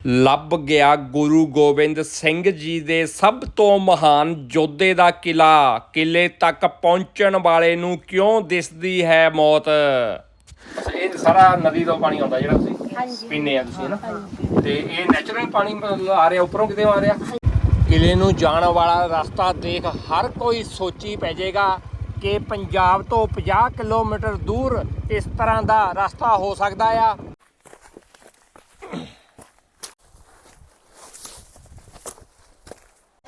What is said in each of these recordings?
ਲੱਭ ਗਿਆ ਗੁਰੂ ਗੋਬਿੰਦ ਸਿੰਘ ਜੀ ਦੇ ਸਭ ਤੋਂ ਮਹਾਨ ਯੋਧੇ ਦਾ ਕਿਲਾ। ਕਿਲੇ ਤੱਕ ਪਹੁੰਚਣ ਵਾਲੇ ਨੂੰ ਕਿਉਂ ਦਿਸਦੀ ਹੈ ਮੌਤ? ਇਹ ਸਾਰਾ ਨਦੀ ਤੋਂ ਪਾਣੀ ਆਉਂਦਾ ਜਿਹੜਾ ਤੁਸੀਂ ਪੀਨੇ ਆ ਤੁਸੀਂ ਨਾ? ਤੇ ਇਹ ਨੈਚੁਰਲ ਪਾਣੀ ਆ ਰਿਹਾ ਉੱਪਰੋਂ ਕਿਤੇ ਆ ਰਿਹਾ? ਕਿਲੇ ਨੂੰ ਜਾਣ ਵਾਲਾ ਰਸਤਾ ਦੇਖ ਹਰ ਕੋਈ ਸੋਚੀ ਪੈ ਜਾਏਗਾ ਕਿ ਪੰਜਾਬ ਤੋਂ 50 ਕਿਲੋਮੀਟਰ ਦੂਰ ਇਸ ਤਰ੍ਹਾਂ ਦਾ ਰਸਤਾ ਹੋ ਸਕਦਾ ਆ।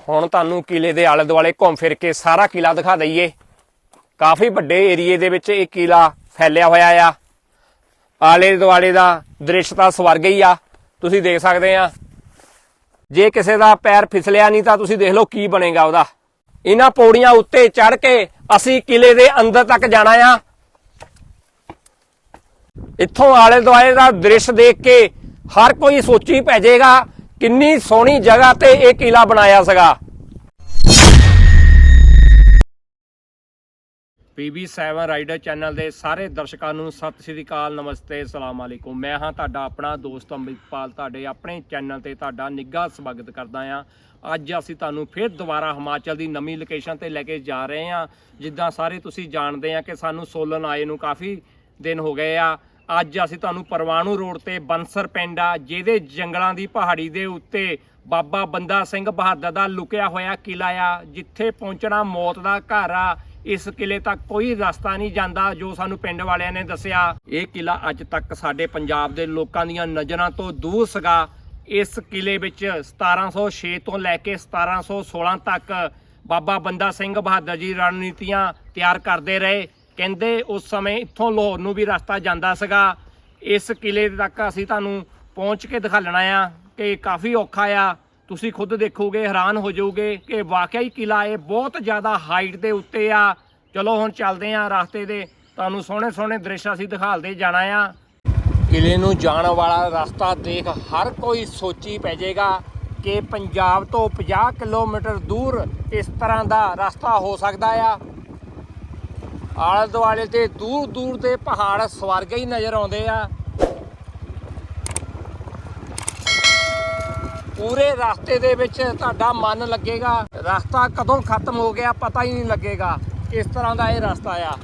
ਹੁਣ ਤੁਹਾਨੂੰ ਕਿਲੇ ਦੇ ਆਲੇ ਦੁਆਲੇ ਘੁੰਮ ਫਿਰ ਕੇ ਸਾਰਾ ਕਿਲਾ ਦਿਖਾ ਦਈਏ। ਕਾਫੀ ਵੱਡੇ ਏਰੀਏ ਦੇ ਵਿੱਚ ਇਹ ਕਿਲਾ ਫੈਲਿਆ ਹੋਇਆ ਆ। ਆਲੇ ਦੁਆਲੇ ਦਾ ਦ੍ਰਿਸ਼ ਤਾਂ ਸਵਰਗ ਹੀ ਆ, ਤੁਸੀਂ ਦੇਖ ਸਕਦੇ ਆ। ਜੇ ਕਿਸੇ ਦਾ ਪੈਰ ਫਿਸਲਿਆ ਨਹੀਂ ਤਾਂ ਤੁਸੀਂ ਦੇਖ ਲਓ ਕੀ ਬਣੇਗਾ ਉਹਦਾ। ਇਹਨਾਂ ਪੌੜੀਆਂ ਉੱਤੇ ਚੜ ਕੇ ਅਸੀਂ ਕਿਲੇ ਦੇ ਅੰਦਰ ਤੱਕ ਜਾਣਾ ਆ। ਇੱਥੋਂ ਆਲੇ ਦੁਆਲੇ ਦਾ ਦ੍ਰਿਸ਼ ਦੇਖ ਕੇ ਹਰ ਕੋਈ ਸੋਚੀ ਪੈ ਜਾਏਗਾ ਕਿੰਨੀ ਸੋਹਣੀ ਜਗ੍ਹਾ ਤੇ ਇਹ ਕਿਲਾ ਬਣਾਇਆ ਸੀਗਾ। PB7 ਰਾਈਡਰ ਚੈਨਲ ਦੇ ਸਾਰੇ ਦਰਸ਼ਕਾਂ ਨੂੰ ਸਤਿ ਸ੍ਰੀ ਅਕਾਲ, ਨਮਸਤੇ ਸਲਾਮ ਅਲੈਕੁਮ। ਮੈਂ ਹਾਂ ਤੁਹਾਡਾ ਆਪਣਾ ਦੋਸਤ ਅੰਮ੍ਰਿਤਪਾਲ, ਤੁਹਾਡੇ ਆਪਣੇ ਚੈਨਲ ਤੇ ਤੁਹਾਡਾ ਨਿੱਘਾ ਸਵਾਗਤ ਕਰਦਾ ਹਾਂ। ਅੱਜ ਅਸੀਂ ਤੁਹਾਨੂੰ ਫਿਰ ਦੁਬਾਰਾ ਹਿਮਾਚਲ ਦੀ ਨਵੀਂ ਲੋਕੇਸ਼ਨ ਤੇ ਲੈ ਕੇ ਜਾ ਰਹੇ ਹਾਂ। ਜਿੱਦਾਂ ਸਾਰੇ ਤੁਸੀਂ ਜਾਣਦੇ ਆ ਕਿ ਸਾਨੂੰ ਸੋਲਨ ਆਏ ਨੂੰ ਕਾਫੀ ਦਿਨ ਹੋ ਗਏ ਆ। ਅੱਜ ਅਸੀਂ ਤੁਹਾਨੂੰ ਪਰਵਾਣੂ ਰੋਡ ਤੇ ਬੰਸਰ ਪਿੰਡ ਆ, ਜਿਹਦੇ ਜੰਗਲਾਂ ਦੀ ਪਹਾੜੀ ਦੇ ਉੱਤੇ ਬਾਬਾ ਬੰਦਾ ਸਿੰਘ ਬਹਾਦਰ ਦਾ ਲੁਕਿਆ ਹੋਇਆ ਕਿਲਾ ਆ, ਜਿੱਥੇ ਪਹੁੰਚਣਾ ਮੌਤ ਦਾ ਘਰ ਆ। ਇਸ ਕਿਲੇ ਤੱਕ ਕੋਈ ਰਸਤਾ ਨਹੀਂ ਜਾਂਦਾ, ਜੋ ਸਾਨੂੰ ਪਿੰਡ ਵਾਲਿਆਂ ਨੇ ਦੱਸਿਆ। ਇਹ ਕਿਲਾ ਅੱਜ ਤੱਕ ਸਾਡੇ ਪੰਜਾਬ ਦੇ ਲੋਕਾਂ ਦੀਆਂ ਨਜ਼ਰਾਂ ਤੋਂ ਦੂਰ ਸੀਗਾ। ਇਸ ਕਿਲੇ ਵਿੱਚ 1706 ਤੋਂ ਲੈ ਕੇ 1716 ਤੱਕ ਬਾਬਾ ਬੰਦਾ ਸਿੰਘ ਬਹਾਦਰ ਜੀ ਰਣਨੀਤੀਆਂ ਤਿਆਰ ਕਰਦੇ ਰਹੇ। ਕਹਿੰਦੇ ਉਸ ਸਮੇਂ ਇੱਥੋਂ ਲਾਹੌਰ ਨੂੰ ਵੀ ਰਸਤਾ ਜਾਂਦਾ ਸੀਗਾ। ਇਸ ਕਿਲੇ ਤੱਕ ਅਸੀਂ ਤੁਹਾਨੂੰ ਪਹੁੰਚ ਕੇ ਦਿਖਾਲਣਾ ਆ ਕਿ ਕਾਫੀ ਔਖਾ ਆ। ਤੁਸੀਂ ਖੁਦ ਦੇਖੋਗੇ, ਹੈਰਾਨ ਹੋ ਜਾਓਗੇ ਕਿ ਵਾਕਿਆ ਹੀ ਕਿਲਾ ਇਹ ਬਹੁਤ ਜ਼ਿਆਦਾ ਹਾਈਟ ਦੇ ਉੱਤੇ ਆ। ਚਲੋ ਹੁਣ ਚੱਲਦੇ ਆ ਰਸਤੇ ਦੇ। ਤੁਹਾਨੂੰ ਸੋਹਣੇ ਸੋਹਣੇ ਦ੍ਰਿਸ਼ ਅਸੀਂ ਦਿਖਾਲਦੇ ਜਾਣਾ ਆ। ਕਿਲੇ ਨੂੰ ਜਾਣ ਵਾਲਾ ਰਸਤਾ ਦੇਖ ਹਰ ਕੋਈ ਸੋਚੀ ਪੈ ਜਾਏਗਾ ਕਿ ਪੰਜਾਬ ਤੋਂ 50 ਕਿਲੋਮੀਟਰ ਦੂਰ ਇਸ ਤਰ੍ਹਾਂ ਦਾ ਰਸਤਾ ਹੋ ਸਕਦਾ ਆ। ਆਲੇ ਦੁਆਲੇ ਤੇ ਦੂਰ ਦੂਰ ਦੇ ਪਹਾੜ ਸਵਰਗ ਹੀ ਨਜ਼ਰ ਆਉਂਦੇ ਆ। ਪੂਰੇ ਰਸਤੇ ਦੇ ਵਿੱਚ ਤੁਹਾਡਾ ਮਨ ਲੱਗੇਗਾ। ਰਸਤਾ ਕਦੋਂ ਖਤਮ ਹੋ ਗਿਆ ਪਤਾ ਹੀ ਨਹੀਂ ਲੱਗੇਗਾ ਕਿਸ ਤਰ੍ਹਾਂ ਦਾ ਇਹ ਰਸਤਾ ਆ।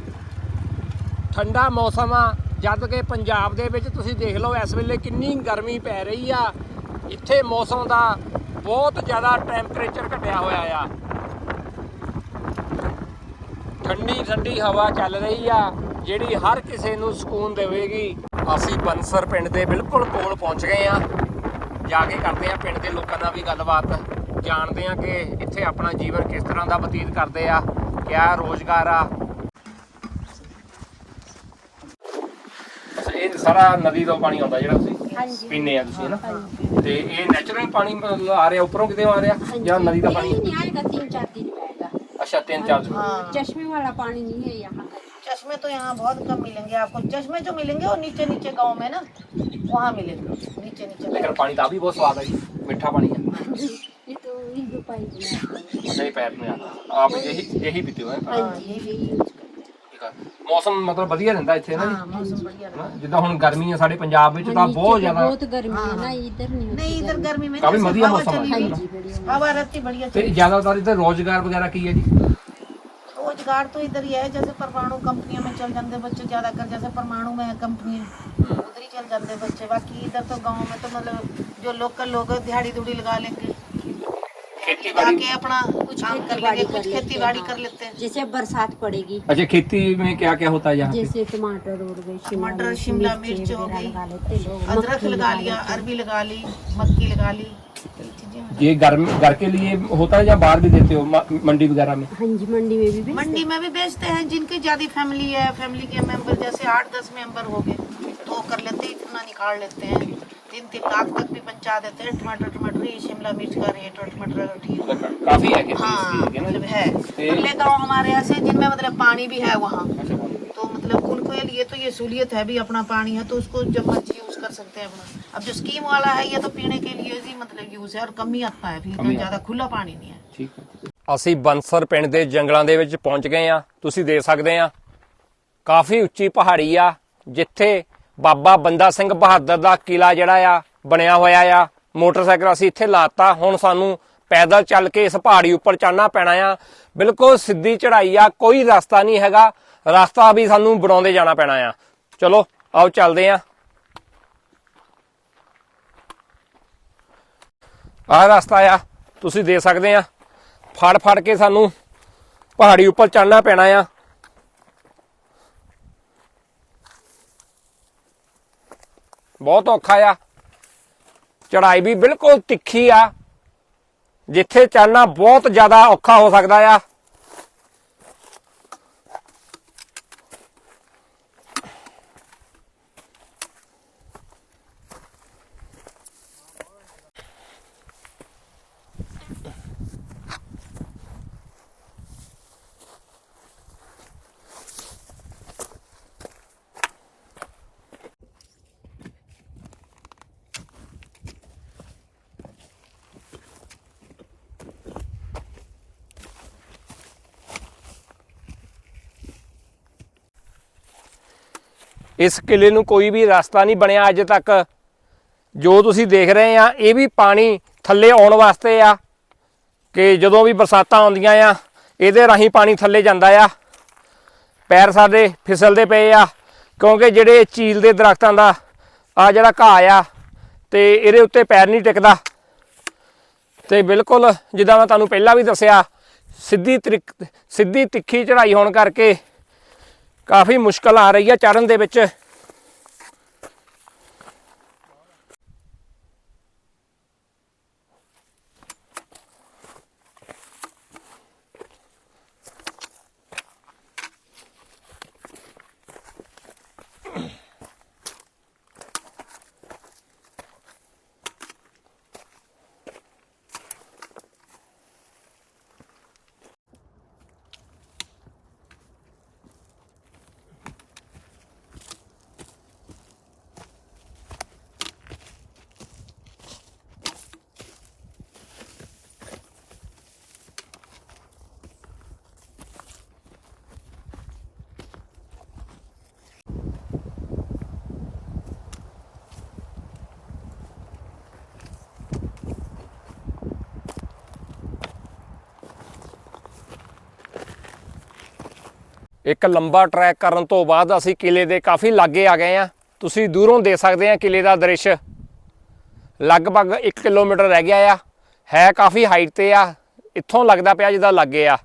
ਠੰਡਾ ਮੌਸਮ ਆ, ਜਦ ਕਿ ਪੰਜਾਬ ਦੇ ਵਿੱਚ ਤੁਸੀਂ ਦੇਖ ਲਓ ਇਸ ਵੇਲੇ ਕਿੰਨੀ ਗਰਮੀ ਪੈ ਰਹੀ ਆ। ਇੱਥੇ ਮੌਸਮ ਦਾ ਬਹੁਤ ਜ਼ਿਆਦਾ ਟੈਂਪਰੇਚਰ ਘਟਿਆ ਹੋਇਆ ਆ। ਠੰਡੀ ਠੰਡੀ ਹਵਾ ਚੱਲ ਰਹੀ ਆ ਜਿਹੜੀ ਹਰ ਕਿਸੇ ਨੂੰ ਸਕੂਨ ਦੇਵੇਗੀ। ਅਸੀਂ ਬੰਸਰ ਪਿੰਡ ਦੇ ਬਿਲਕੁਲ ਕੋਲ ਪਹੁੰਚ ਗਏ ਆ। ਜਾ ਕੇ ਕਰਦੇ ਆ ਪਿੰਡ ਦੇ ਲੋਕਾਂ ਨਾਲ ਵੀ ਗੱਲਬਾਤ। ਜਾਣਦੇ ਆ ਕਿ ਇੱਥੇ ਆਪਣਾ ਜੀਵਨ ਕਿਸ ਤਰ੍ਹਾਂ ਦਾ ਬਤੀਤ ਕਰਦੇ ਆ ਕਿਆ ਰੋਜ਼ਗਾਰ ਆ। ਇਹ ਸਾਰਾ ਨਦੀ ਤੋਂ ਪਾਣੀ ਆਉਂਦਾ ਜਿਹੜਾ ਤੁਸੀਂ ਪੀਨੇ ਆ ਤੁਸੀਂ ਨਾ? ਤੇ ਇਹ ਨੈਚੁਰਲ ਪਾਣੀ ਆ ਰਿਹਾ ਉੱਪਰੋਂ ਕਿਤੇ ਆ ਰਿਹਾ ਜਾਂ ਨਦੀ ਦਾ ਪਾਣੀ? ਨਹੀਂ ਆਏਗਾ 3-4 ਦਿਨ। आएगा तीन चार दिन में आएगा ਅੱਛਾ ਤਿੰਨ ਚਾਰ ਦਿਨ हाँ चश्मे वाला पानी नहीं है यहाँ का चश्मे तो यहाँ बहुत कम मिलेंगे आपको चश्मे जो मिलेंगे वो नीचे नीचे गांव में ना वहाँ मिलेंगे नीचे नीचे ਲੇਕਿਨ ਪਾਣੀ ਦਾ ਵੀ ਬਹੁਤ ਸਵਾਦ ਹੈ ਜੀ ਮਿੱਠਾ ਪਾਣੀ ਹੈ ये तो ये जो पाइप बनाते हैं। नहीं पैर में आता आप यही यही पीते हो हैं हाँ जी ये भी यूज करते हैं ਠੀਕ ਆ ਮੌਸਮ ਮਤਲਬ ਵਧੀਆ ਰਹਿੰਦਾ ਇੱਥੇ ਨਾ हाँ मौसम बढ़िया ਜੀ रहा ਹਨਾ? ਜਿੱਦਾਂ ਹੁਣ ਗਰਮੀ ਆ ਸਾਡੇ ਪੰਜਾਬ ਵਿੱਚ ਤਾਂ हाँ, ਬਹੁਤ नीचे तो ਜ਼ਿਆਦਾ बहुत गर्मी है ना इधर नहीं होती नहीं इधर गर्मी में काफी जैसे बढ़िया हवा मौसम है। चली हाँ गई जी बढ़िया हवा रहती बढ़िया ਤੇ चली ਜ਼ਿਆਦਾਤਰ ਇੱਧਰ ਰੋਜ਼ਗਾਰ ਵਗੈਰਾ ਕੀ ਹੈ ਜੀ बिगाड़ तो इधर ही है जैसे परमाणु कंपनियों में चल जाते बच्चे ज़्यादातर जैसे परमाणु में है कंपनी उधर ही चल जाते बच्चे बाकी इधर तो गांव में तो मतलब जो लोकल लोग दिहाड़ी दुड़ी लगा लेंगे आके अपना कुछ काम कर लेंगे कुछ खेती बाड़ी कर लेते हैं जैसे बरसात पड़ेगी अच्छा खेती में क्या क्या होता है यहाँ जैसे टमाटर हो गई टमाटर शिमला मिर्च हो गई अदरक लगा लिया अरबी लगा ली मक्की लगा ली ये घर घर के लिए होता है या बाहर भी देते हो मंडी वगैरह में? हाँ जी मंडी में भी बेचते मंडी में भी बेचते हैं जिनकी ज़्यादा फैमिली है फैमिली के मेंबर जैसे आठ दस मेंबर हो गए तो कर लेते हैं इतना निकाल लेते हैं। तीन तीन लाख तक भी पहुँचा देते हैं टमाटर टमाटर ये शिमला मिर्च का रेट और टमाटर का ठीक। काफ़ी है हाँ है? मतलब है। ते- अगले गाँव हमारे ऐसे जिनमें मतलब पानी भी है वहाँ। अच्छा, तो मतलब उनको लिए तो ये सहूलियत है भी अपना पानी है तो उसको जब मर्जी यूज कर सकते हैं अपना अब जो स्कीम वाला है ये तो पीने के लिए ही मतलब यूज है और कम ही आता है फिर कम ही इतना ज्यादा खुला पानी नहीं है ਠੀਕ ਹੈ ਅਸੀਂ ਬੰਸਰ ਪਿੰਡ ਦੇ ਜੰਗਲਾਂ ਦੇ ਵਿੱਚ ਪਹੁੰਚ ਗਏ ਆ ਤੁਸੀਂ ਦੇਖ ਸਕਦੇ ਆ ਕਾਫੀ ਉੱਚੀ ਪਹਾੜੀ ਆ ਜਿੱਥੇ ਬਾਬਾ ਬੰਦਾ ਸਿੰਘ ਬਹਾਦਰ ਦਾ ਕਿਲਾ ਜਿਹੜਾ ਆ ਬਣਿਆ ਹੋਇਆ ਆ ਮੋਟਰਸਾਈਕਲ ਅਸੀਂ ਇੱਥੇ ਲਾਤਾ ਹੁਣ ਸਾਨੂੰ ਪੈਦਲ ਚੱਲ ਕੇ ਇਸ ਪਹਾੜੀ ਉੱਪਰ ਚੜਨਾ ਪੈਣਾ ਆ ਬਿਲਕੁਲ ਸਿੱਧੀ ਚੜ੍ਹਾਈ ਆ ਕੋਈ ਰਸਤਾ ਨਹੀਂ ਹੈਗਾ ਰਸਤਾ ਵੀ ਸਾਨੂੰ ਬਣਾਉਂਦੇ ਜਾਣਾ ਪੈਣਾ ਆ। ਚਲੋ, ਆਓ ਚੱਲਦੇ ਆ। ਆਹ ਰਸਤਾ ਆ, ਤੁਸੀਂ ਦੇ ਸਕਦੇ ਆ। ਫੜ ਫੜ ਕੇ ਸਾਨੂੰ ਪਹਾੜੀ ਉੱਪਰ ਚੜਨਾ ਪੈਣਾ ਆ। ਬਹੁਤ ਔਖਾ ਆ। ਚੜਾਈ ਵੀ ਬਿਲਕੁਲ ਤਿੱਖੀ ਆ। ਜਿੱਥੇ ਚੜਨਾ ਬਹੁਤ ਜ਼ਿਆਦਾ ਔਖਾ ਹੋ ਸਕਦਾ ਆ। ਇਸ ਕਿਲੇ ਨੂੰ ਕੋਈ ਵੀ ਰਸਤਾ ਨਹੀਂ ਬਣਿਆ ਅੱਜ ਤੱਕ। ਜੋ ਤੁਸੀਂ ਦੇਖ ਰਹੇ ਆ, ਇਹ ਵੀ ਪਾਣੀ ਥੱਲੇ ਆਉਣ ਵਾਸਤੇ ਆ ਕਿ ਜਦੋਂ ਵੀ ਬਰਸਾਤਾਂ ਆਉਂਦੀਆਂ ਆ, ਇਹਦੇ ਰਾਹੀਂ ਪਾਣੀ ਥੱਲੇ ਜਾਂਦਾ ਆ। ਪੈਰ ਸਾਡੇ ਫਿਸਲਦੇ ਪਏ ਆ, ਕਿਉਂਕਿ ਜਿਹੜੇ ਚੀਲ ਦੇ ਦਰਖਤਾਂ ਦਾ ਆ ਜਿਹੜਾ ਘਾਹ ਆ, ਤੇ ਇਹਦੇ ਉੱਤੇ ਪੈਰ ਨਹੀਂ ਟਿਕਦਾ। ਤੇ ਬਿਲਕੁਲ ਜਿੱਦਾਂ ਮੈਂ ਤੁਹਾਨੂੰ ਪਹਿਲਾਂ ਵੀ ਦੱਸਿਆ, ਸਿੱਧੀ ਤਰੀਕ ਸਿੱਧੀ ਤਿੱਖੀ ਚੜ੍ਹਾਈ ਹੋਣ ਕਰਕੇ ਕਾਫੀ ਮੁਸ਼ਕਲ ਆ ਰਹੀ ਹੈ ਚੜਨ ਦੇ ਵਿੱਚ। ਇੱਕ ਲੰਬਾ ਟਰੈਕ ਕਰਨ ਤੋਂ ਬਾਅਦ ਅਸੀਂ ਕਿਲੇ ਦੇ ਕਾਫੀ ਲਾਗੇ ਆ ਗਏ ਆ। ਤੁਸੀਂ ਦੂਰੋਂ ਦੇ ਸਕਦੇ ਆ ਕਿਲੇ ਦਾ ਦ੍ਰਿਸ਼। ਲਗਭਗ 1 ਕਿਲੋਮੀਟਰ ਰਹਿ ਗਿਆ ਆ। ਹੈ ਕਾਫੀ ਹਾਈਟ ਤੇ ਆ। ਇੱਥੋਂ ਲੱਗਦਾ ਪਿਆ ਜਿੱਦਾਂ ਲੱਗੇ ਆ।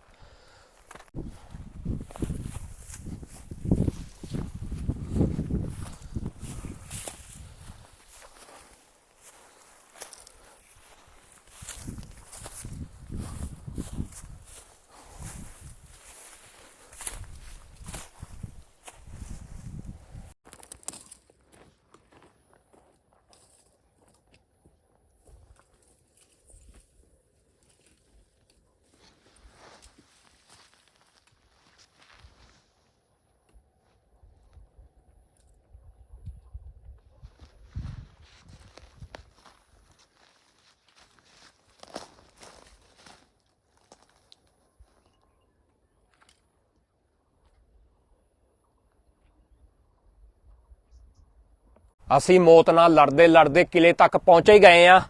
ਅਸੀਂ ਮੌਤ ਨਾਲ ਲੜਦੇ ਲੜਦੇ ਕਿਲੇ ਤੱਕ ਪਹੁੰਚੇ ਹੀ ਗਏ ਆ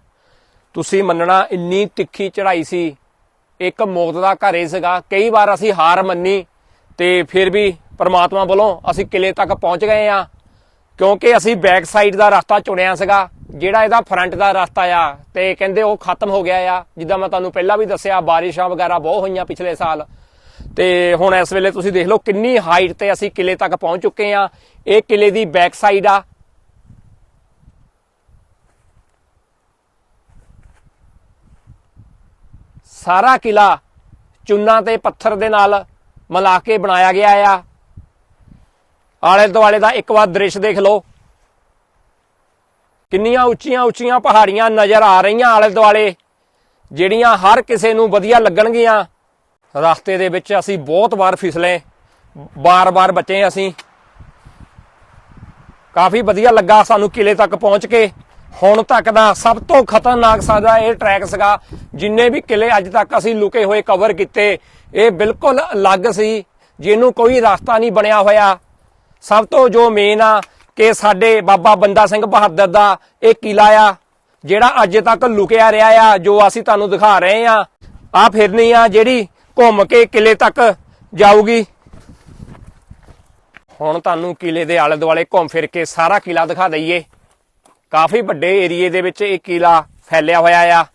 ਤੁਸੀਂ ਮੰਨਣਾ ਇੰਨੀ ਤਿੱਖੀ ਚੜ੍ਹਾਈ ਸੀ। ਇੱਕ ਮੌਤ ਦਾ ਘਰ ਹੀ ਸੀਗਾ। ਕਈ ਵਾਰ ਅਸੀਂ ਹਾਰ ਮੰਨੀ ਤੇ ਫਿਰ ਵੀ ਪਰਮਾਤਮਾ ਵੱਲੋਂ ਅਸੀਂ ਕਿਲੇ ਤੱਕ ਪਹੁੰਚ ਗਏ ਆ ਕਿਉਂਕਿ ਅਸੀਂ ਬੈਕ ਸਾਈਡ ਦਾ ਰਸਤਾ ਚੁਣਿਆ ਸੀਗਾ। ਜਿਹੜਾ ਇਹਦਾ ਫਰੰਟ ਦਾ ਰਸਤਾ ਆ ਤੇ ਕਹਿੰਦੇ ਉਹ ਖਤਮ ਹੋ ਗਿਆ ਆ। ਜਿੱਦਾਂ ਮੈਂ ਤੁਹਾਨੂੰ ਪਹਿਲਾਂ ਵੀ ਦੱਸਿਆ, ਬਾਰਿਸ਼ਾਂ ਵਗੈਰਾ ਬਹੁਤ ਹੋਈਆਂ ਪਿਛਲੇ ਸਾਲ। ਤੇ ਹੁਣ ਇਸ ਵੇਲੇ ਤੁਸੀਂ ਦੇਖ ਲਓ ਕਿੰਨੀ ਹਾਈਟ ਤੇ ਅਸੀਂ ਕਿਲੇ ਤੱਕ ਪਹੁੰਚ ਚੁੱਕੇ ਆ ਇਹ ਕਿਲੇ ਦੀ ਬੈਕ ਸਾਈਡ ਆ। ਸਾਰਾ ਕਿਲਾ ਚੁੰਨਾ ਤੇ ਪੱਥਰ ਦੇ ਨਾਲ ਮਿਲਾ ਕੇ ਬਣਾਇਆ ਗਿਆ ਆ। ਆਲੇ ਦੁਆਲੇ ਦਾ ਇੱਕ ਵਾਰ ਦ੍ਰਿਸ਼ ਦੇਖ ਲਓ। ਕਿੰਨੀਆਂ ਉੱਚੀਆਂ ਉੱਚੀਆਂ ਪਹਾੜੀਆਂ ਨਜ਼ਰ ਆ ਰਹੀਆਂ ਆਲੇ ਦੁਆਲੇ, ਜਿਹੜੀਆਂ ਹਰ ਕਿਸੇ ਨੂੰ ਵਧੀਆ ਲੱਗਣਗੀਆਂ। ਰਸਤੇ ਦੇ ਵਿੱਚ ਅਸੀਂ ਬਹੁਤ ਵਾਰ ਫਿਸਲੇ, ਬਾਰ-ਬਾਰ ਬਚੇ ਅਸੀਂ। ਕਾਫੀ ਵਧੀਆ ਲੱਗਾ ਸਾਨੂੰ ਕਿਲੇ ਤੱਕ ਪਹੁੰਚ ਕੇ। ਹੁਣ ਤੱਕ ਦਾ ਸਭ ਤੋਂ ਖਤਰਨਾਕ ਸਾਡਾ ਇਹ ਟਰੈਕ ਸੀਗਾ, ਜਿੰਨੇ ਵੀ ਕਿਲੇ ਅੱਜ ਤੱਕ ਅਸੀਂ ਲੁਕੇ ਹੋਏ ਕਵਰ ਕੀਤੇ, ਇਹ ਬਿਲਕੁਲ ਅਲੱਗ ਸੀ, ਜਿਹਨੂੰ ਕੋਈ ਰਸਤਾ ਨਹੀਂ ਬਣਿਆ ਹੋਇਆ। ਸਭ ਤੋਂ ਜੋ ਮੇਨ ਆ, ਕਿ ਸਾਡੇ ਬਾਬਾ ਬੰਦਾ ਸਿੰਘ ਬਹਾਦਰ ਦਾ ਇਹ ਕਿਲਾ ਆ, ਜਿਹੜਾ ਅੱਜ ਤੱਕ ਲੁਕਿਆ ਰਿਹਾ ਆ, ਜੋ ਅਸੀਂ ਤੁਹਾਨੂੰ ਦਿਖਾ ਰਹੇ ਆ। ਆ ਫਿਰਨੀ ਆ ਜਿਹੜੀ ਘੁੰਮ ਕੇ ਕਿਲੇ ਤੱਕ ਜਾਊਗੀ। ਹੁਣ ਤੁਹਾਨੂੰ ਕਿਲੇ ਦੇ ਆਲੇ ਦੁਆਲੇ ਘੁੰਮ ਫਿਰ ਕੇ ਸਾਰਾ ਕਿਲਾ ਦਿਖਾ ਦਈਏ। ਕਾਫੀ ਵੱਡੇ ਏਰੀਏ ਦੇ ਵਿੱਚ ਇਹ ਕਿਲਾ ਫੈਲਿਆ ਹੋਇਆ ਆ।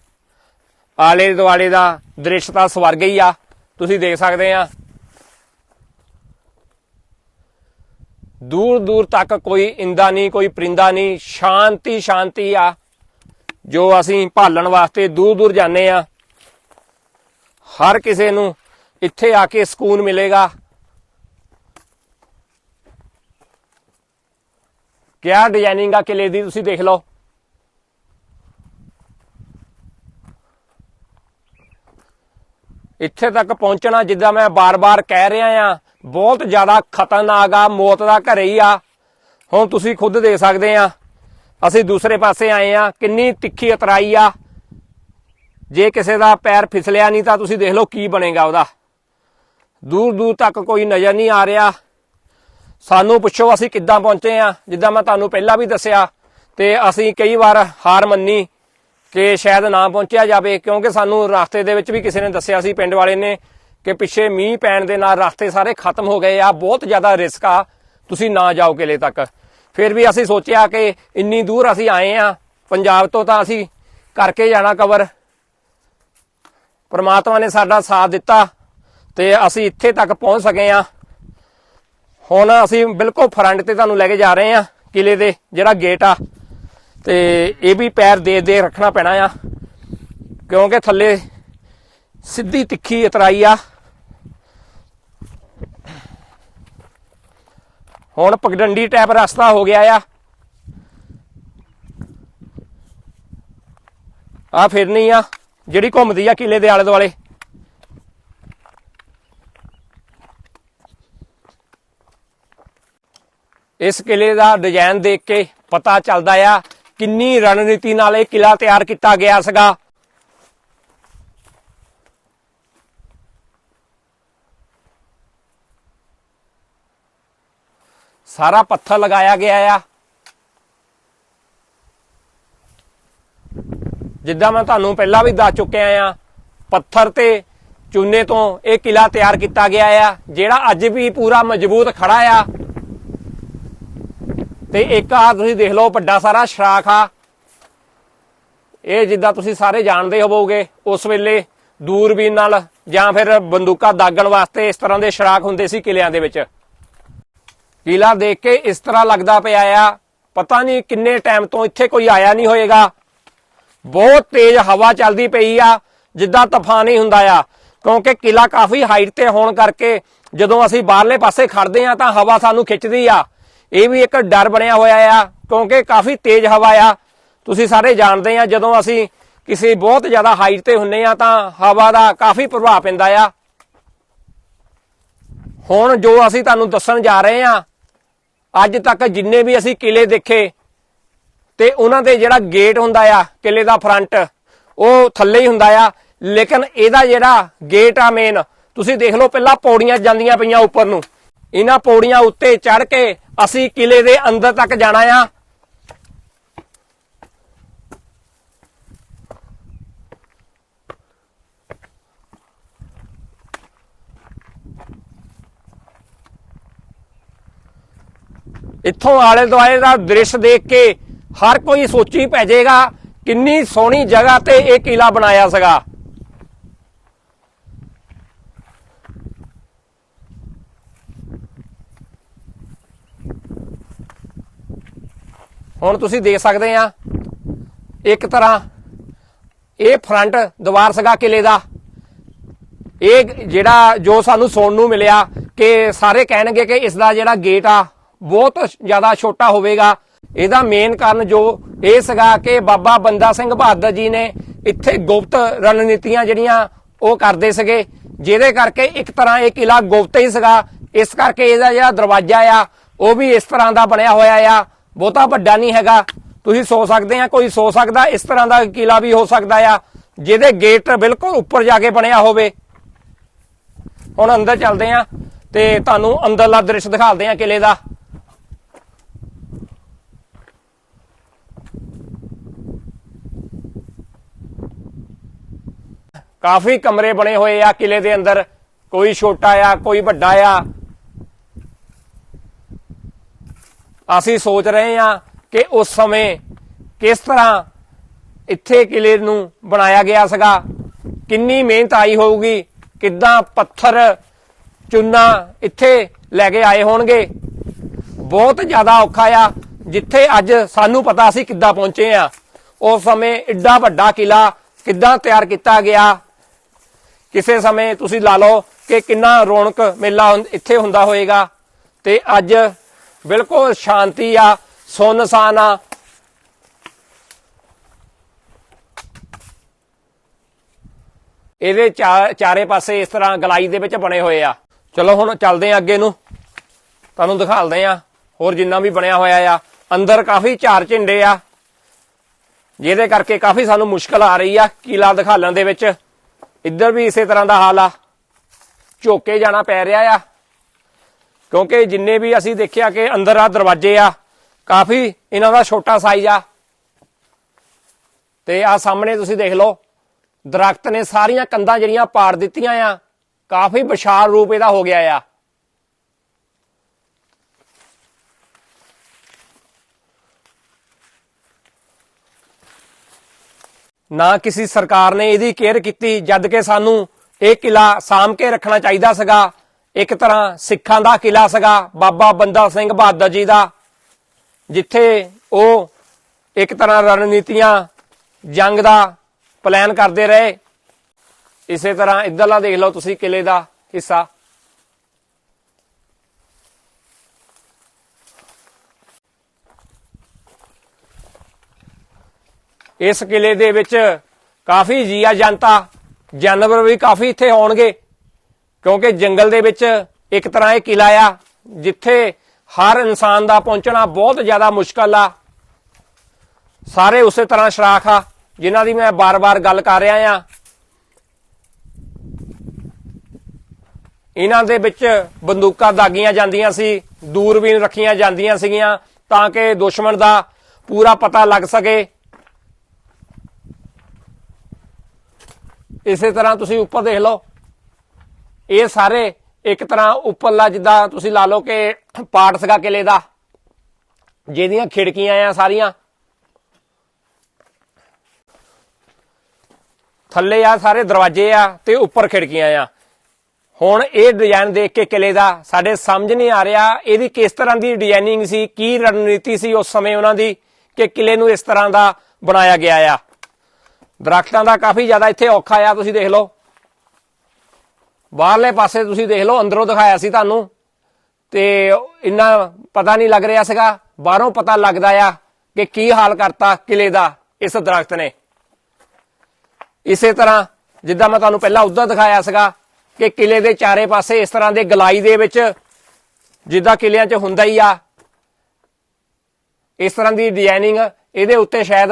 ਆਲੇ ਦੁਆਲੇ ਦਾ ਦ੍ਰਿਸ਼ ਤਾਂ ਸਵਰਗ ਹੀ ਆ। ਤੁਸੀਂ ਦੇਖ ਸਕਦੇ ਆ। ਦੂਰ ਦੂਰ ਤੱਕ ਕੋਈ ਇੰਦਾ ਨਹੀਂ, ਕੋਈ ਪਰਿੰਦਾ ਨਹੀਂ। ਸ਼ਾਂਤੀ ਸ਼ਾਂਤੀ ਆ। ਜੋ ਅਸੀਂ ਭਾਲਣ ਵਾਸਤੇ ਦੂਰ ਦੂਰ ਜਾਂਦੇ ਆ। ਹਰ ਕਿਸੇ ਨੂੰ ਇੱਥੇ ਆ ਕੇ ਸਕੂਨ ਮਿਲੇਗਾ। ਕਿਆ ਡਿਜ਼ਾਈਨਿੰਗ ਆ ਕਿਲੇ ਦੀ ਤੁਸੀਂ ਦੇਖ ਲਓ। ਇੱਥੇ ਤੱਕ ਪਹੁੰਚਣਾ ਜਿੱਦਾਂ ਮੈਂ ਬਾਰ-ਬਾਰ ਕਹਿ ਰਿਹਾ ਆ ਬਹੁਤ ਜ਼ਿਆਦਾ ਖਤਰਨਾਕ ਆ, ਮੌਤ ਦਾ ਘਰੇ ਹੀ ਆ। ਹੁਣ ਤੁਸੀਂ ਖੁਦ ਦੇਖ ਸਕਦੇ ਆ ਅਸੀਂ ਦੂਸਰੇ ਪਾਸੇ ਆਏ ਆ ਕਿੰਨੀ ਤਿੱਖੀ ਅਤਰਾਈ ਆ। ਜੇ ਕਿਸੇ ਦਾ ਪੈਰ ਫਿਸਲਿਆ ਨਹੀਂ ਤਾਂ ਤੁਸੀਂ ਦੇਖ ਲਓ ਕੀ ਬਣੇਗਾ ਉਹਦਾ। ਦੂਰ ਦੂਰ ਤੱਕ ਕੋਈ ਨਜ਼ਰ ਨਹੀਂ ਆ ਰਿਹਾ। ਸਾਨੂੰ ਪੁੱਛੋ ਅਸੀਂ ਕਿੱਦਾਂ ਪਹੁੰਚੇ ਆ ਜਿੱਦਾਂ ਮੈਂ ਤੁਹਾਨੂੰ ਪਹਿਲਾਂ ਵੀ ਦੱਸਿਆ ਤੇ ਅਸੀਂ ਕਈ ਵਾਰ ਹਾਰ ਮੰਨੀ ਕਿ ਸ਼ਾਇਦ ਨਾ ਪਹੁੰਚਿਆ ਜਾਵੇ, ਕਿਉਂਕਿ ਸਾਨੂੰ ਰਸਤੇ ਦੇ ਵਿੱਚ ਵੀ ਕਿਸੇ ਨੇ ਦੱਸਿਆ ਸੀ, ਪਿੰਡ ਵਾਲੇ ਨੇ ਕਿ ਪਿੱਛੇ ਮੀਂਹ ਪੈਣ ਦੇ ਨਾਲ ਰਸਤੇ ਸਾਰੇ ਖਤਮ ਹੋ ਗਏ ਆ, ਬਹੁਤ ਜ਼ਿਆਦਾ ਰਿਸਕ ਆ, ਤੁਸੀਂ ਨਾ ਜਾਓ ਕਿਲੇ ਤੱਕ। ਫਿਰ ਵੀ ਅਸੀਂ ਸੋਚਿਆ ਕਿ ਇੰਨੀ ਦੂਰ ਅਸੀਂ ਆਏ ਆ ਪੰਜਾਬ ਤੋਂ ਤਾਂ ਅਸੀਂ ਕਰਕੇ ਜਾਣਾ ਕਵਰ ਪਰਮਾਤਮਾ ਨੇ ਸਾਡਾ ਸਾਥ ਦਿੱਤਾ ਤੇ ਅਸੀਂ ਇੱਥੇ ਤੱਕ ਪਹੁੰਚ ਸਕੇ ਆ ਹੁਣ ਅਸੀਂ ਬਿਲਕੁਲ ਫਰੰਟ ਤੇ ਤੁਹਾਨੂੰ ਲੈ ਕੇ ਜਾ ਰਹੇ ਆ ਕਿਲੇ ਦੇ, ਜਿਹੜਾ ਗੇਟ ਆ। ਤੇ ਇਹ ਵੀ ਪੈਰ ਦੇ ਦੇ ਰੱਖਣਾ ਪੈਣਾ ਆ। ਕਿਉਂਕਿ ਥੱਲੇ ਸਿੱਧੀ ਤਿੱਖੀ ਉਤਰਾਈ ਆ। ਹੁਣ ਪਗਡੰਡੀ ਟੈਪ ਰਸਤਾ ਹੋ ਗਿਆ ਆ। ਆ ਫਿਰਨੀ ਆ, ਜਿਹੜੀ ਘੁੰਮਦੀ ਆ ਕਿਲੇ ਦੇ ਆਲੇ ਦੁਆਲੇ ਇਸ ਕਿਲੇ ਦਾ ਡਿਜ਼ਾਈਨ ਦੇਖ ਕੇ ਪਤਾ ਚੱਲਦਾ ਆ ਕਿੰਨੀ ਰਣਨੀਤੀ ਨਾਲ ਇਹ ਕਿਲਾ ਤਿਆਰ ਕੀਤਾ ਗਿਆ ਸੀਗਾ। ਸਾਰਾ ਪੱਥਰ ਲਗਾਇਆ ਗਿਆ ਆ। ਜਿੱਦਾਂ ਮੈਂ ਤੁਹਾਨੂੰ ਪਹਿਲਾਂ ਵੀ ਦੱਸ ਚੁੱਕਿਆ ਆ, ਪੱਥਰ ਤੇ ਚੂਨੇ ਤੋਂ ਇਹ ਕਿਲਾ ਤਿਆਰ ਕੀਤਾ ਗਿਆ ਆ, ਜਿਹੜਾ ਅੱਜ ਵੀ ਪੂਰਾ ਮਜ਼ਬੂਤ ਖੜਾ ਆ। ਤੇ ਇੱਕ ਆ ਤੁਸੀਂ ਦੇਖ ਲਓ ਵੱਡਾ ਸਾਰਾ ਸ਼ਰਾਖ ਆ। ਇਹ ਜਿੱਦਾਂ ਤੁਸੀਂ ਸਾਰੇ ਜਾਣਦੇ ਹੋਵੋਗੇ, ਉਸ ਵੇਲੇ ਦੂਰਬੀਨ ਨਾਲ ਜਾਂ ਫਿਰ ਬੰਦੂਕਾਂ ਦਾਗਣ ਵਾਸਤੇ ਇਸ ਤਰ੍ਹਾਂ ਦੇ ਸ਼ਰਾਖ ਹੁੰਦੇ ਸੀ ਕਿਲਿਆਂ ਦੇ ਵਿੱਚ। ਕਿਲਾ ਦੇਖ ਕੇ ਇਸ ਤਰ੍ਹਾਂ ਲੱਗਦਾ ਪਿਆ ਆ, ਪਤਾ ਨਹੀਂ ਕਿੰਨੇ ਟਾਈਮ ਤੋਂ ਇੱਥੇ ਕੋਈ ਆਇਆ ਨਹੀਂ ਹੋਏਗਾ। ਬਹੁਤ ਤੇਜ਼ ਹਵਾ ਚੱਲਦੀ ਪਈ ਆ, ਜਿੱਦਾਂ ਤੂਫਾਨ ਹੀ ਹੁੰਦਾ ਆ। ਕਿਉਂਕਿ ਕਿਲਾ ਕਾਫੀ ਹਾਈਟ ਤੇ ਹੋਣ ਕਰਕੇ ਜਦੋਂ ਅਸੀਂ ਬਾਹਰਲੇ ਪਾਸੇ ਖੜਦੇ ਆ ਤਾਂ ਹਵਾ ਸਾਨੂੰ ਖਿੱਚਦੀ ਆ। ਇਹ ਵੀ ਇੱਕ ਡਰ ਬਣਿਆ ਹੋਇਆ ਆ, ਕਿਉਂਕਿ ਕਾਫੀ ਤੇਜ਼ ਹਵਾ ਆ। ਤੁਸੀਂ ਸਾਰੇ ਜਾਣਦੇ ਆ, ਜਦੋਂ ਅਸੀਂ ਕਿਸੇ ਬਹੁਤ ਜ਼ਿਆਦਾ ਹਾਈਟ ਤੇ ਹੁੰਨੇ ਆ, ਤਾਂ ਹਵਾ ਦਾ ਕਾਫੀ ਪ੍ਰਭਾਵ ਪੈਂਦਾ ਆ। ਹੁਣ ਜੋ ਅਸੀਂ ਤੁਹਾਨੂੰ ਦੱਸਣ ਜਾ ਰਹੇ ਆ, ਅੱਜ ਤੱਕ ਜਿੰਨੇ ਵੀ ਅਸੀਂ ਕਿਲੇ ਦੇਖੇ, ਤੇ ਉਹਨਾਂ ਦੇ ਜਿਹੜਾ ਗੇਟ ਹੁੰਦਾ ਆ, ਕਿਲੇ ਦਾ ਫਰੰਟ ਉਹ ਥੱਲੇ ਹੀ ਹੁੰਦਾ ਆ। ਲੇਕਿਨ ਇਹਦਾ ਜਿਹੜਾ ਗੇਟ ਆ ਮੇਨ ਤੁਸੀਂ ਦੇਖ ਲਓ, ਪਹਿਲਾਂ ਪੌੜੀਆਂ ਜਾਂਦੀਆਂ ਪਈਆਂ ਉੱਪਰ ਨੂੰ। ਇਹਨਾਂ ਪੌੜੀਆਂ ਉੱਤੇ ਚੜ ਕੇ ਅਸੀਂ ਕਿਲੇ ਦੇ ਅੰਦਰ ਤੱਕ ਜਾਣਾ ਆ। ਇੱਥੋਂ ਆਲੇ ਦੁਆਲੇ ਦਾ ਦ੍ਰਿਸ਼ ਦੇਖ ਕੇ ਹਰ ਕੋਈ ਸੋਚੀ ਪੈ ਜਾਏਗਾ ਕਿੰਨੀ ਸੋਹਣੀ ਜਗ੍ਹਾ ਤੇ ਇਹ ਕਿਲਾ ਬਣਾਇਆ ਸੀਗਾ। ਹੁਣ ਤੁਸੀਂ ਦੇਖ ਸਕਦੇ ਆ, ਇੱਕ ਤਰ੍ਹਾਂ ਇਹ ਫਰੰਟ ਦੀਵਾਰ ਸੀਗਾ ਕਿਲੇ ਦਾ। ਇਹ ਜਿਹੜਾ ਜੋ ਸਾਨੂੰ ਸੁਣਨ ਨੂੰ ਮਿਲਿਆ ਕਿ ਸਾਰੇ ਕਹਿਣਗੇ ਕਿ ਇਸ ਦਾ ਜਿਹੜਾ ਗੇਟ ਆ, ਬਹੁਤ ਜ਼ਿਆਦਾ ਛੋਟਾ ਹੋਵੇਗਾ। ਇਹਦਾ ਮੇਨ ਕਾਰਨ ਜੋ ਇਹ ਸੀਗਾ ਕਿ ਬਾਬਾ ਬੰਦਾ ਸਿੰਘ ਬਹਾਦਰ ਜੀ ਨੇ ਇੱਥੇ ਗੁਪਤ ਰਣਨੀਤੀਆਂ ਜਿਹੜੀਆਂ ਉਹ ਕਰਦੇ ਸੀਗੇ, ਜਿਹਦੇ ਕਰਕੇ ਇੱਕ ਤਰ੍ਹਾਂ ਇਹ ਕਿਲਾ ਗੁਪਤ ਹੀ ਸੀਗਾ। ਇਸ ਕਰਕੇ ਇਹਦਾ ਜਿਹੜਾ ਦਰਵਾਜ਼ਾ ਆ, ਉਹ ਵੀ ਇਸ ਤਰ੍ਹਾਂ ਦਾ ਬਣਿਆ ਹੋਇਆ ਆ। ਬਹੁਤਾ ਵੱਡਾ ਨਹੀਂ ਹੈਗਾ। ਤੁਸੀਂ ਸੋ ਸਕਦੇ ਆ, ਕੋਈ ਸੋ ਸਕਦਾ, ਇਸ ਤਰ੍ਹਾਂ ਦਾ ਕਿਲਾ ਵੀ ਹੋ ਸਕਦਾ ਆ, ਜਿਹਦੇ ਗੇਟ ਬਿਲਕੁਲ ਉੱਪਰ ਜਾ ਕੇ ਬਣਿਆ ਹੋਵੇ। ਹੁਣ ਅੰਦਰ ਚੱਲਦੇ ਆ ਤੇ ਤੁਹਾਨੂੰ ਅੰਦਰਲਾ ਦ੍ਰਿਸ਼ ਦਿਖਾਉਂਦੇ ਆ ਕਿਲੇ ਦਾ। ਕਾਫੀ ਕਮਰੇ ਬਣੇ ਹੋਏ ਆ ਕਿਲੇ ਦੇ ਅੰਦਰ। ਕੋਈ ਛੋਟਾ ਆ, ਕੋਈ ਵੱਡਾ ਆ। ਅਸੀਂ ਸੋਚ ਰਹੇ ਹਾਂ ਕਿ ਉਸ ਸਮੇਂ ਕਿਸ ਤਰ੍ਹਾਂ ਇੱਥੇ ਕਿਲੇ ਨੂੰ ਬਣਾਇਆ ਗਿਆ ਸੀਗਾ, ਕਿੰਨੀ ਮਿਹਨਤ ਆਈ ਹੋਊਗੀ, ਕਿੱਦਾਂ ਪੱਥਰ, ਚੁੰਨਾ ਇੱਥੇ ਲੈ ਕੇ ਆਏ ਹੋਣਗੇ। ਬਹੁਤ ਜ਼ਿਆਦਾ ਔਖਾ ਆ, ਜਿੱਥੇ ਅੱਜ ਸਾਨੂੰ ਪਤਾ ਸੀ ਕਿੱਦਾਂ ਪਹੁੰਚੇ ਆ। ਉਸ ਸਮੇਂ ਇੱਡਾ ਵੱਡਾ ਕਿਲਾ ਕਿੱਦਾਂ ਤਿਆਰ ਕੀਤਾ ਗਿਆ। ਕਿਸੇ ਸਮੇਂ ਤੁਸੀਂ ਲਾ ਲਓ ਕਿ ਕਿੰਨਾ ਰੌਣਕ ਮੇਲਾ ਇੱਥੇ ਹੁੰਦਾ ਹੋਏਗਾ। ਤੇ ਅੱਜ ਬਿਲਕੁਲ ਸ਼ਾਂਤੀ ਆ ਸੁੰਨਸਾਨ ਆ। ਇਹਦੇ ਚਾਰੇ ਪਾਸੇ ਇਸ ਤਰ੍ਹਾਂ ਗਲਾਈ ਦੇ ਵਿੱਚ ਬਣੇ ਹੋਏ ਆ। ਚਲੋ ਹੁਣ ਚੱਲਦੇ ਆ ਅੱਗੇ ਨੂੰ। ਤੁਹਾਨੂੰ ਦਿਖਾਲਦੇ ਆ ਹੋਰ ਜਿੰਨਾ ਵੀ ਬਣਿਆ ਹੋਇਆ ਆ। ਅੰਦਰ ਕਾਫੀ ਝਾਰ ਝਿੰਡੇ ਆ। ਜਿਹਦੇ ਕਰਕੇ ਕਾਫੀ ਸਾਨੂੰ ਮੁਸ਼ਕਲ ਆ ਰਹੀ ਆ ਕਿਲਾ ਦਿਖਾਲਣ ਦੇ ਵਿੱਚ। ਇੱਧਰ ਵੀ ਇਸੇ ਤਰ੍ਹਾਂ ਦਾ ਹਾਲ ਆ। ਝੋਕੇ ਜਾਣਾ ਪੈ ਰਿਹਾ ਆ। ਕਿਉਂਕਿ ਜਿੰਨੇ ਵੀ ਅਸੀਂ ਦੇਖਿਆ ਕਿ ਅੰਦਰ ਆ ਦਰਵਾਜ਼ੇ ਆ, ਕਾਫੀ ਇਹਨਾਂ ਦਾ ਛੋਟਾ ਸਾਈਜ਼ ਆ। ਤੇ ਆ ਸਾਹਮਣੇ ਤੁਸੀਂ ਦੇਖ ਲਓ, ਦਰਖਤ ਨੇ ਸਾਰੀਆਂ ਕੰਧਾਂ ਜਿਹੜੀਆਂ ਪਾੜ ਦਿੱਤੀਆਂ ਆ, ਕਾਫੀ ਵਿਸ਼ਾਲ ਰੂਪ ਇਹਦਾ ਹੋ ਗਿਆ ਆ। ਨਾ ਕਿਸੇ ਸਰਕਾਰ ਨੇ ਇਹਦੀ ਕੇਅਰ ਕੀਤੀ, ਜਦ ਕਿ ਸਾਨੂੰ ਇਹ ਕਿਲਾ ਸਾਂਭ ਕੇ ਰੱਖਣਾ ਚਾਹੀਦਾ ਸੀਗਾ। ਇੱਕ ਤਰ੍ਹਾਂ ਸਿੱਖਾਂ ਦਾ ਕਿਲਾ ਸੀਗਾ, ਬਾਬਾ ਬੰਦਾ ਸਿੰਘ ਬਹਾਦਰ ਜੀ ਦਾ, ਜਿੱਥੇ ਉਹ ਇੱਕ ਤਰ੍ਹਾਂ ਰਣਨੀਤੀਆਂ, ਜੰਗ ਦਾ ਪਲਾਨ ਕਰਦੇ ਰਹੇ। ਇਸੇ ਤਰ੍ਹਾਂ ਇੱਧਰਲਾ ਦੇਖ ਲਓ ਤੁਸੀਂ ਕਿਲੇ ਦਾ ਹਿੱਸਾ। ਇਸ ਕਿਲੇ ਦੇ ਵਿੱਚ ਕਾਫੀ ਜੀਆ ਜਨਤਾ, ਜਾਨਵਰ ਵੀ ਕਾਫੀ ਇੱਥੇ ਆਉਣਗੇ। ਕਿਉਂਕਿ ਜੰਗਲ ਦੇ ਵਿੱਚ ਇੱਕ ਤਰ੍ਹਾਂ ਇਹ ਕਿਲਾ ਆ, ਜਿੱਥੇ ਹਰ ਇਨਸਾਨ ਦਾ ਪਹੁੰਚਣਾ ਬਹੁਤ ਜ਼ਿਆਦਾ ਮੁਸ਼ਕਲ ਆ। ਸਾਰੇ ਉਸੇ ਤਰ੍ਹਾਂ ਸ਼ਰਾਖ ਆ, ਜਿਨ੍ਹਾਂ ਦੀ ਮੈਂ ਬਾਰ-ਬਾਰ ਗੱਲ ਕਰ ਰਿਹਾ ਆ। ਇਹਨਾਂ ਦੇ ਵਿੱਚ ਬੰਦੂਕਾਂ ਦਾਗੀਆਂ ਜਾਂਦੀਆਂ ਸੀ, ਦੂਰਬੀਨ ਰੱਖੀਆਂ ਜਾਂਦੀਆਂ ਸੀਗੀਆਂ, ਤਾਂ ਕਿ ਦੁਸ਼ਮਣ ਦਾ ਪੂਰਾ ਪਤਾ ਲੱਗ ਸਕੇ। ਇਸੇ ਤਰ੍ਹਾਂ ਤੁਸੀਂ ਉੱਪਰ ਦੇਖ ਲਓ। ਇਹ ਸਾਰੇ ਇੱਕ ਤਰ੍ਹਾਂ ਉੱਪਰਲਾ ਜਿੱਦਾਂ ਤੁਸੀਂ ਲਾ ਲਓ ਕਿ ਪਾਟ ਸੀਗਾ ਕਿਲੇ ਦਾ, ਜਿਹਦੀਆਂ ਖਿੜਕੀਆਂ ਆ ਸਾਰੀਆਂ। ਥੱਲੇ ਆ ਸਾਰੇ ਦਰਵਾਜ਼ੇ ਆ ਤੇ ਉੱਪਰ ਖਿੜਕੀਆਂ ਆ। ਹੁਣ ਇਹ ਡਿਜ਼ਾਈਨ ਦੇਖ ਕੇ ਕਿਲੇ ਦਾ ਸਾਡੇ ਸਮਝ ਨਹੀਂ ਆ ਰਿਹਾ, ਇਹਦੀ ਕਿਸ ਤਰ੍ਹਾਂ ਦੀ ਡਿਜ਼ਾਈਨਿੰਗ ਸੀ, ਕੀ ਰਣਨੀਤੀ ਸੀ ਉਸ ਸਮੇਂ ਉਹਨਾਂ ਦੀ ਕਿ ਕਿਲੇ ਨੂੰ ਇਸ ਤਰ੍ਹਾਂ ਦਾ ਬਣਾਇਆ ਗਿਆ ਆ। ਦਰਖਤਾਂ ਦਾ ਕਾਫੀ ਜ਼ਿਆਦਾ ਇੱਥੇ ਔਖਾ ਆ, ਤੁਸੀਂ ਦੇਖ ਲਓ। ਬਾਹਰਲੇ ਪਾਸੇ ਤੁਸੀਂ ਦੇਖ ਲਓ, ਅੰਦਰੋਂ ਦਿਖਾਇਆ ਸੀ ਤੁਹਾਨੂੰ। ਤੇ ਇੰਨਾ ਪਤਾ ਨਹੀਂ ਲੱਗ ਰਿਹਾ ਸੀਗਾ, ਬਾਹਰੋਂ ਪਤਾ ਲੱਗਦਾ ਆ ਕਿ ਕੀ ਹਾਲ ਕਰਤਾ ਕਿਲੇ ਦਾ ਇਸ ਦਰਖਤ ਨੇ। ਇਸੇ ਤਰ੍ਹਾਂ ਜਿੱਦਾਂ ਮੈਂ ਤੁਹਾਨੂੰ ਪਹਿਲਾਂ ਉਧਰ ਦਿਖਾਇਆ ਸੀਗਾ ਕਿ ਕਿਲੇ ਦੇ ਚਾਰੇ ਪਾਸੇ ਇਸ ਤਰ੍ਹਾਂ ਦੇ ਗਲਾਈ ਦੇ ਵਿੱਚ ਜਿੱਦਾਂ ਕਿਲਿਆਂ 'ਚ ਹੁੰਦਾ ਹੀ ਆ। ਇਸ ਤਰ੍ਹਾਂ ਦੀ ਡਿਜ਼ਾਈਨਿੰਗ ਇਹਦੇ ਉੱਤੇ ਸ਼ਾਇਦ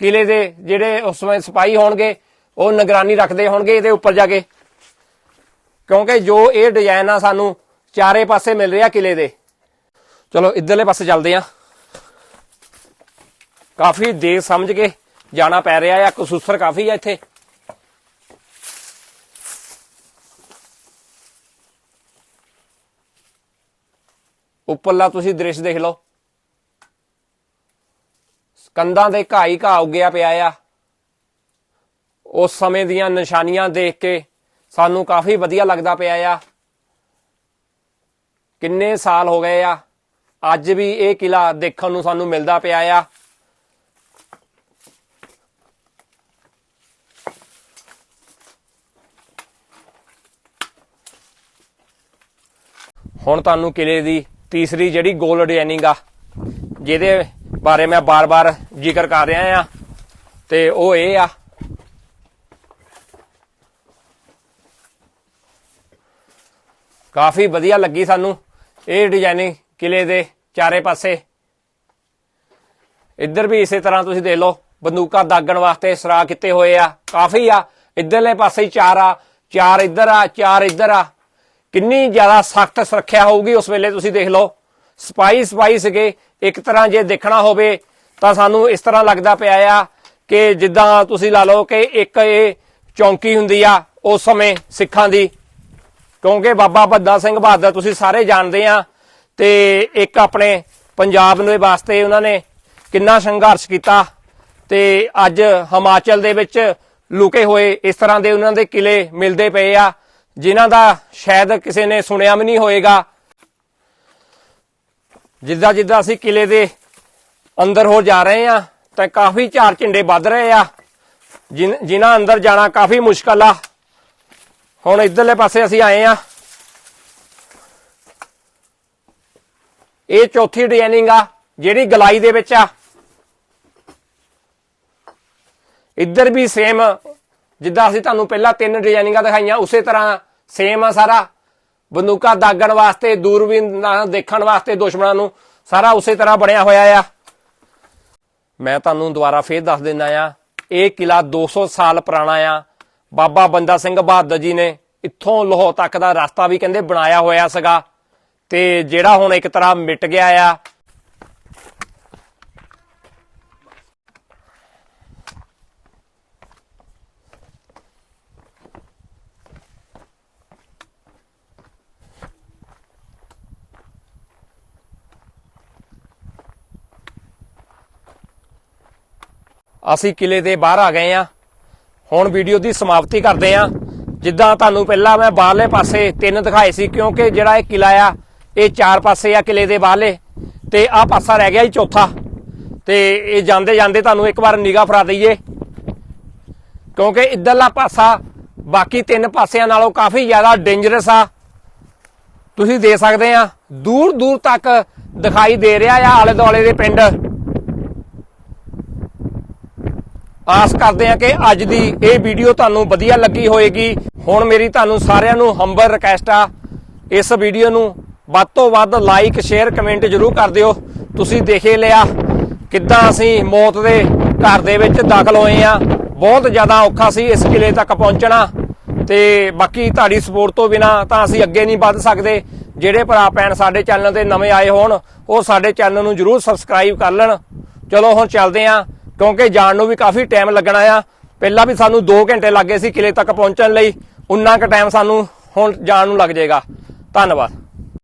ਕਿਲੇ ਦੇ ਜਿਹੜੇ ਉਸ ਸਮੇਂ ਸਿਪਾਹੀ ਹੋਣਗੇ, ਉਹ ਨਿਗਰਾਨੀ ਰੱਖਦੇ ਹੋਣਗੇ ਇਹਦੇ ਉੱਪਰ ਜਾ ਕੇ। ਕਿਉਂਕਿ ਜੋ ਇਹ ਡਿਜ਼ਾਈਨ ਆ ਸਾਨੂੰ ਚਾਰੇ ਪਾਸੇ ਮਿਲ ਰਿਹਾ ਕਿਲੇ ਦੇ। ਚਲੋ, ਇਧਰਲੇ ਪਾਸੇ ਚੱਲਦੇ ਆ। ਕਾਫੀ ਦੇਰ ਸਮਝ ਕੇ ਜਾਣਾ ਪੈ ਰਿਹਾ ਆ, ਕਸੂਸਰ ਕਾਫੀ ਆ ਇੱਥੇ। ਉੱਪਰਲਾ ਤੁਸੀਂ ਦ੍ਰਿਸ਼ ਦੇਖ ਲਓ। ਕੰਧਾਂ ਦੇ ਘਾਈ ਘਾਹ ਉੱਗਿਆ ਪਿਆ ਆ। ਉਸ ਸਮੇਂ ਦੀਆਂ ਨਿਸ਼ਾਨੀਆਂ ਦੇਖ ਕੇ ਸਾਨੂੰ ਕਾਫੀ ਵਧੀਆ ਲੱਗਦਾ ਪਿਆ ਆ। ਕਿੰਨੇ ਸਾਲ ਹੋ ਗਏ ਆ। ਅੱਜ ਵੀ ਇਹ ਕਿਲਾ ਦੇਖਣ ਨੂੰ ਸਾਨੂੰ ਮਿਲਦਾ ਪਿਆ ਆ। ਹੁਣ ਤੁਹਾਨੂੰ ਕਿਲੇ ਦੀ ਤੀਸਰੀ ਜਿਹੜੀ ਗੋਲ ਡਿਜ਼ਾਈਨਿੰਗ ਆ, ਜਿਹਦੇ ਬਾਰੇ ਮੈਂ ਬਾਰ-ਬਾਰ ਜ਼ਿਕਰ ਕਰ ਰਿਹਾ ਆ। ਤੇ ਉਹ ਇਹ ਆ ਕਾਫੀ ਵਧੀਆ ਲੱਗੀ ਸਾਨੂੰ ਇਹ ਡਿਜ਼ਾਈਨਿੰਗ ਕਿਲੇ ਦੇ ਚਾਰੇ ਪਾਸੇ। ਇੱਧਰ ਵੀ ਇਸੇ ਤਰ੍ਹਾਂ ਤੁਸੀਂ ਦੇਖ ਲਓ, ਬੰਦੂਕਾਂ ਦਾਗਣ ਵਾਸਤੇ ਸਰਾ ਕੀਤੇ ਹੋਏ ਆ, ਕਾਫੀ ਆ। ਇੱਧਰਲੇ ਪਾਸੇ ਚਾਰ ਆ, ਚਾਰ ਇੱਧਰ ਆ, ਚਾਰ ਇੱਧਰ ਆ। ਕਿੰਨੀ ਜ਼ਿਆਦਾ ਸਖਤ ਸੁਰੱਖਿਆ ਹੋਊਗੀ ਉਸ ਵੇਲੇ ਤੁਸੀਂ ਦੇਖ ਲਓ। ਸਪਾਈ ਸਪਾਈ ਸੀਗੇ, ਇੱਕ ਤਰ੍ਹਾਂ ਜੇ ਦੇਖਣਾ ਹੋਵੇ ਤਾਂ ਸਾਨੂੰ ਇਸ ਤਰ੍ਹਾਂ ਲੱਗਦਾ ਪਿਆ ਆ ਕਿ ਜਿੱਦਾਂ ਤੁਸੀਂ ਲਾ ਲਓ ਕਿ ਇੱਕ ਇਹ ਚੌਂਕੀ ਹੁੰਦੀ ਆ, ਉਸ ਸਮੇਂ ਸਿੱਖਾਂ ਦੀ ਕਿਉਂਕਿ ਬਾਬਾ ਬੱਦਾ ਸਿੰਘ ਬਹਾਦਰ ਤੁਸੀਂ ਸਾਰੇ ਜਾਣਦੇ ਆ ਤੇ ਇੱਕ ਆਪਣੇ ਪੰਜਾਬ ਦੇ ਵਾਸਤੇ ਉਹਨਾਂ ਨੇ ਕਿੰਨਾ ਸੰਘਰਸ਼ ਕੀਤਾ ਤੇ ਅੱਜ ਹਿਮਾਚਲ ਦੇ ਵਿੱਚ ਲੁਕੇ ਹੋਏ ਇਸ ਤਰ੍ਹਾਂ ਦੇ ਉਹਨਾਂ ਦੇ ਕਿਲੇ ਮਿਲਦੇ ਪਏ ਆ, ਜਿਨ੍ਹਾਂ ਦਾ ਸ਼ਾਇਦ ਕਿਸੇ ਨੇ ਸੁਣਿਆ ਵੀ ਨਹੀਂ ਹੋਏਗਾ। ਜਿੱਦਾਂ ਜਿੱਦਾਂ ਅਸੀਂ ਕਿਲੇ ਦੇ ਅੰਦਰ ਹੋ ਜਾ ਰਹੇ ਆ, ਤਾਂ ਕਾਫੀ ਝਾੜ ਝਿੰਡੇ ਵੱਧ ਰਹੇ ਆ। ਜਿਨ- ਜਿਨ੍ਹਾਂ ਅੰਦਰ ਜਾਣਾ ਕਾਫੀ ਮੁਸ਼ਕਲ ਆ। ਹੁਣ ਇਧਰਲੇ ਪਾਸੇ ਅਸੀਂ ਆਏ ਆ ਇਹ ਚੌਥੀ ਡਿਜ਼ਾਈਨਿੰਗ ਆ, ਜਿਹੜੀ ਗਲਾਈ ਦੇ ਵਿੱਚ ਆ। ਇੱਧਰ ਵੀ ਸੇਮ ਜਿੱਦਾਂ ਅਸੀਂ ਤੁਹਾਨੂੰ ਪਹਿਲਾਂ ਤਿੰਨ ਡਿਜ਼ਾਈਨਿੰਗਾਂ ਦਿਖਾਈਆਂ, ਉਸੇ ਤਰ੍ਹਾਂ ਸੇਮ ਆ ਸਾਰਾ। ਬੰਦੂਕਾਂ ਦਾਗਣ ਵਾਸਤੇ, ਦੂਰਬੀਨ ਨਾਲ ਦੇਖਣ ਵਾਸਤੇ, ਦੁਸ਼ਮਣਾਂ ਨੂੰ ਸਾਰਾ ਉਸੇ ਤਰ੍ਹਾਂ ਬਣਿਆ ਹੋਇਆ ਆ। ਮੈਂ ਤੁਹਾਨੂੰ ਦੁਬਾਰਾ ਫੇਰ ਦੱਸ ਦਿੰਦਾ ਆ, ਇਹ ਕਿਲਾ 200 ਸਾਲ ਪੁਰਾਣਾ ਆ। ਬਾਬਾ ਬੰਦਾ ਸਿੰਘ ਬਹਾਦਰ ਜੀ ਨੇ ਇੱਥੋਂ ਲਾਹੌਰ ਤੱਕ ਦਾ ਰਸਤਾ ਵੀ ਕਹਿੰਦੇ ਬਣਾਇਆ ਹੋਇਆ ਸੀਗਾ ਤੇ ਜਿਹੜਾ ਹੁਣ ਇੱਕ ਤਰ੍ਹਾਂ ਮਿਟ ਗਿਆ ਆ। ਅਸੀਂ ਕਿਲੇ ਦੇ ਬਾਹਰ ਆ ਗਏ ਆ। ਹੁਣ ਵੀਡੀਓ ਦੀ ਸਮਾਪਤੀ ਕਰਦੇ ਆ ਜਿੱਦਾਂ ਤੁਹਾਨੂੰ ਪਹਿਲਾਂ ਮੈਂ ਬਾਹਰਲੇ ਪਾਸੇ ਤਿੰਨ ਦਿਖਾਏ ਸੀ, ਕਿਉਂਕਿ ਜਿਹੜਾ ਇਹ ਕਿਲਾ ਆ, ਇਹ ਚਾਰ ਪਾਸੇ ਆ ਕਿਲੇ ਦੇ ਬਾਹਰਲੇ। ਤੇ ਆਹ ਪਾਸਾ ਰਹਿ ਗਿਆ ਜੀ ਚੌਥਾ। ਤੇ ਇਹ ਜਾਂਦੇ ਜਾਂਦੇ ਤੁਹਾਨੂੰ ਇੱਕ ਵਾਰ ਨਿਗਾਹ ਫਰਾ ਦਈਏ। ਕਿਉਂਕਿ ਇੱਧਰਲਾ ਪਾਸਾ, ਬਾਕੀ ਤਿੰਨ ਪਾਸਿਆਂ ਨਾਲੋਂ ਕਾਫੀ ਜ਼ਿਆਦਾ ਡੇਂਜਰਸ ਆ। ਤੁਸੀਂ ਦੇ ਸਕਦੇ ਆ, ਦੂਰ ਦੂਰ ਤੱਕ ਦਿਖਾਈ ਦੇ ਰਿਹਾ ਆ ਆਲੇ ਦੁਆਲੇ ਦੇ ਪਿੰਡ। ਆਸ ਕਰਦੇ ਹਾਂ ਕਿ ਅੱਜ ਦੀ ਇਹ ਵੀਡੀਓ ਤੁਹਾਨੂੰ ਵਧੀਆ ਲੱਗੀ ਹੋਏਗੀ। ਹੁਣ ਮੇਰੀ ਤੁਹਾਨੂੰ ਸਾਰਿਆਂ ਨੂੰ ਹੰਬਲ ਰਿਕਵੈਸਟ ਆ। ਇਸ ਵੀਡੀਓ ਨੂੰ ਵੱਧ ਤੋਂ ਵੱਧ ਲਾਈਕ ਸ਼ੇਅਰ ਕਮੈਂਟ ਜਰੂਰ ਕਰ ਦਿਓ। ਤੁਸੀਂ ਦੇਖੇ ਲਿਆ ਕਿੱਦਾਂ ਅਸੀਂ ਮੌਤ ਦੇ ਘਰ ਦੇ ਵਿੱਚ ਦਾਖਲ ਹੋਏ ਆ ਬਹੁਤ ਜ਼ਿਆਦਾ ਔਖਾ ਸੀ ਇਸ ਕਿਲੇ ਤੱਕ ਪਹੁੰਚਣਾ ਤੇ ਬਾਕੀ ਤੁਹਾਡੀ ਸਪੋਰਟ ਤੋਂ ਬਿਨਾ ਤਾਂ ਅਸੀਂ ਅੱਗੇ ਨਹੀਂ ਵੱਧ ਸਕਦੇ। ਜਿਹੜੇ ਭਰਾ ਭੈਣ ਸਾਡੇ ਚੈਨਲ ਤੇ ਨਵੇਂ ਆਏ ਹੋਣ, ਉਹ ਸਾਡੇ ਚੈਨਲ ਨੂੰ ਜਰੂਰ ਸਬਸਕ੍ਰਾਈਬ ਕਰ ਲੈਣ। ਚਲੋ ਹੁਣ ਚੱਲਦੇ ਆਂ ਕਿਉਂਕਿ ਜਾਣ ਨੂੰ ਵੀ ਕਾਫੀ ਟਾਈਮ ਲੱਗਣਾ ਆ। ਪਹਿਲਾਂ ਵੀ ਸਾਨੂੰ 2 ਘੰਟੇ ਲੱਗੇ ਸੀ ਕਿਲੇ ਤੱਕ ਪਹੁੰਚਣ ਲਈ। ਉਨਾ ਕੁ ਟਾਈਮ ਸਾਨੂੰ ਹੁਣ ਜਾਣ ਨੂੰ ਲੱਗ ਜਾਏਗਾ। ਧੰਨਵਾਦ।